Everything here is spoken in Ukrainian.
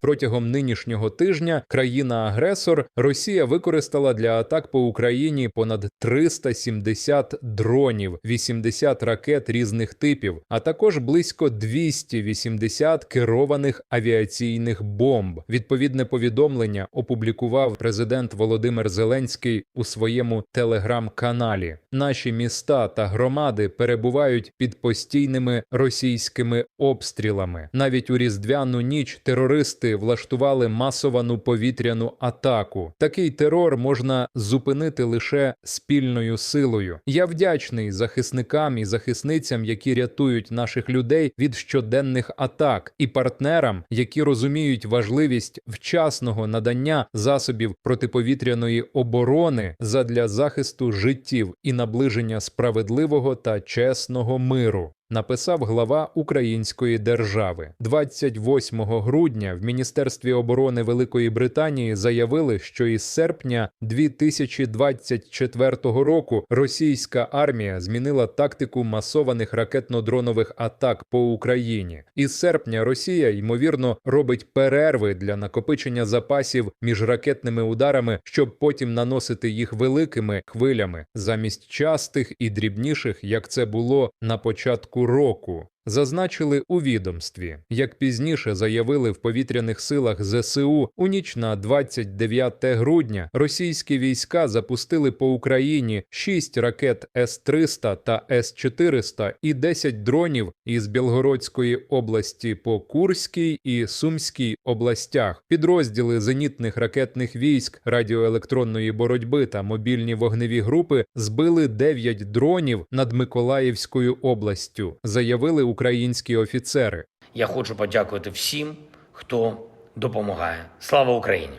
протягом нинішнього тижня країна-агресор Росія використала для атак по Україні понад 370 дронів, 80 ракет різних типів, а також близько 280 керованих авіаційних бомб. Відповідне повідомлення опублікував президент Володимир Зеленський у своєму телеграм-каналі. Наші міста та громади перебувають під постійними російськими обстрілами. Навіть у різдвяну ніч терористи влаштували масовану повітряну атаку. Такий терор можна зупинити лише спільною силою. Я вдячний захисникам і захисницям, які рятують наших людей від щоденних атак, і партнерам, які розуміють важливість вчасного надання засобів протиповітряної оборони задля захисту життів і наближення справедливого та чесного миру. Написав глава Української держави 28 грудня в Міністерстві оборони Великої Британії заявили, що із серпня 2024 року російська армія змінила тактику масованих ракетно-дронових атак по Україні. Із серпня Росія ймовірно робить перерви для накопичення запасів між ракетними ударами, щоб потім наносити їх великими хвилями замість частих і дрібніших, як це було на початку року. Зазначили у відомстві, як пізніше заявили в повітряних силах ЗСУ у ніч на 29 грудня російські війська запустили по Україні 6 ракет С-300 та С-400 і 10 дронів із Білгородської області по Курській і Сумській областях. Підрозділи зенітних ракетних військ, радіоелектронної боротьби та мобільні вогневі групи збили 9 дронів над Миколаївською областю. Заявили українські офіцери. Я хочу подякувати всім, хто допомагає. Слава Україні!